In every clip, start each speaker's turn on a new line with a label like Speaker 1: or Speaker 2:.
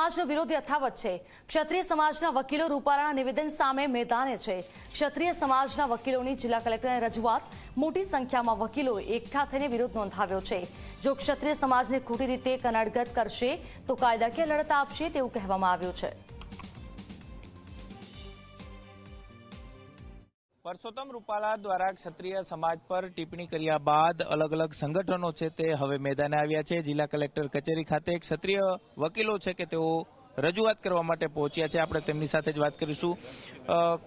Speaker 1: સમાજનો વિરોધ યથાવત છે. ક્ષત્રિય સમાજના વકીલો રૂપાલાના નિવેદન સામે મેદાને છે. ક્ષત્રિય સમાજના વકીલોની જિલ્લા કલેક્ટરને રજૂઆત, મોટી સંખ્યામાં વકીલો એકઠા થઈને વિરોધ નોંધાવ્યો છે. જો ક્ષત્રિય સમાજને ખોટી રીતે કનડગત કરશે, તો કાયદાકીય લડત આપશે તેવું કહેવામાં આવ્યું છે.
Speaker 2: પરસોત્તમ રૂપાલા દ્વારા ક્ષત્રિય સમાજ પર ટિપ્પણી કર્યા બાદ અલગ અલગ સંગઠનો છે તે હવે મેદાને આવ્યા છે. જિલ્લા કલેક્ટર કચેરી ખાતે ક્ષત્રિય વકીલો છે કે તેઓ રજૂઆત કરવા માટે પહોંચ્યા છે. આપણે તેમની સાથે જ વાત કરીશું.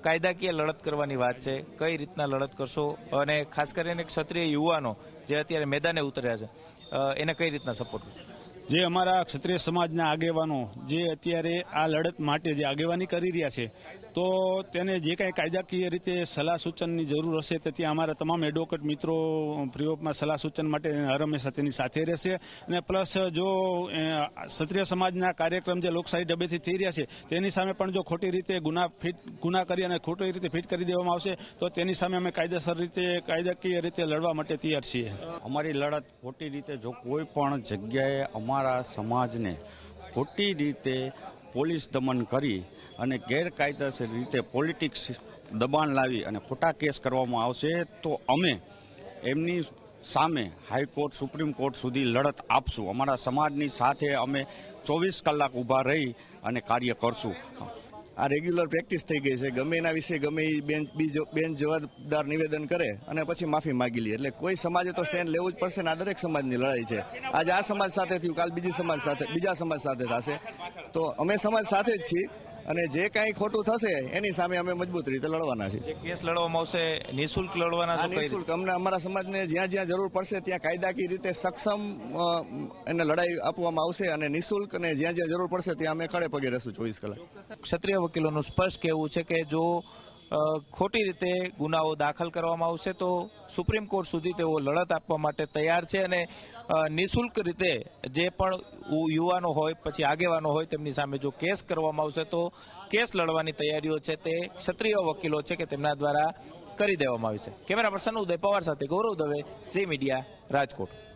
Speaker 2: કાયદાકીય લડત કરવાની વાત છે. કઈ રીતના લડત કરશો? અને ખાસ કરીને ક્ષત્રિય યુવાનો જે અત્યારે મેદાને ઉતર્યા છે એને કઈ રીતના સપોર્ટ કરશો?
Speaker 3: જે અમારા ક્ષત્રિય સમાજના આગેવાનો જે અત્યારે આ લડત માટે જે આગેવાની કરી રહ્યા છે, તો તેને જે કાંઈ કાયદાકીય રીતે સલાહ સૂચનની જરૂર હશે તો ત્યાં અમારા તમામ એડવોકેટ મિત્રો ફ્રી ઓફમાં સલાહ સૂચન માટે હંમેશા તેની સાથે રહેશે. અને પ્લસ જો ક્ષત્રિય સમાજના કાર્યક્રમ જે લોકશાહી ડબેથી થઈ રહ્યા છે, તેની સામે પણ જો ખોટી રીતે ગુના ફિટ, ગુના કરી અને ખોટી રીતે ફિટ કરી દેવામાં આવશે, તો તેની સામે અમે કાયદેસર રીતે, કાયદાકીય રીતે લડવા માટે તૈયાર છીએ.
Speaker 4: અમારી લડત ખોટી રીતે જો કોઈ પણ જગ્યાએ અમારા સમાજને ખોટી રીતે પોલીસ દમન કરી અને ગેરકાયદેસર રીતે પોલિટિક્સ દબાણ લાવી અને ખોટા કેસ કરવામાં આવશે, તો અમે એમની સામે હાઈકોર્ટ, સુપ્રીમ કોર્ટ સુધી લડત આપશું. અમારા સમાજની સાથે અમે ચોવીસ કલાક ઊભા રહી અને કાર્ય કરશું.
Speaker 5: આ રેગ્યુલર પ્રેક્ટિસ થઈ ગઈ છે. ગમે એના વિશે ગમે એ બેન બેન જવાબદાર નિવેદન કરે અને પછી માફી માગી લે. એટલે કોઈ સમાજે તો સ્ટેન્ડ લેવું જ પડશે ને આ દરેક સમાજની લડાઈ છે. આજે આ સમાજ સાથે થયું, કાલ બીજી સમાજ સાથે બીજા સમાજ સાથે થશે. તો અમે સમાજ સાથે જ છીએ. અને જે કાંઈ ખોટું થશે એની સામે અમે મજબૂત રીતે લડવાના છીએ.
Speaker 2: જે કેસ લડવામાં આવશે નિઃશુલ્ક લડવાના છે
Speaker 5: નિઃશુલ્ક. અમને અમારા સમાજને જ્યાં જ્યાં જરૂર પડશે ત્યાં કાયદાકીય રીતે સક્ષમ એને લડાઈ આપવામાં આવશે અને નિઃશુલ્ક અને જ્યાં જ્યાં જરૂર પડશે ત્યાં અમે ખડે પગે રહેશું ચોવીસ કલાક.
Speaker 2: ક્ષત્રિય વકીલોનું સ્પષ્ટ કહેવું છે કે જો ખોટી રીતે ગુનાઓ દાખલ કરવામાં આવશે તો સુપ્રીમ કોર્ટ સુધી તેઓ લડત આપવા માટે તૈયાર છે અને નિઃશુલ્ક રીતે જે પણ યુવાનો હોય, પછી આગેવાનો હોય તેમની સામે જો કેસ કરવામાં આવશે તો કેસ લડવાની તૈયારીઓ છે તે ક્ષત્રિય વકીલો છે કે તેમના દ્વારા કરી દેવામાં આવી છે. કેમેરા પર્સન ઉદય પવાર સાથે ગૌરવ દવે, ઝી મીડિયા, રાજકોટ.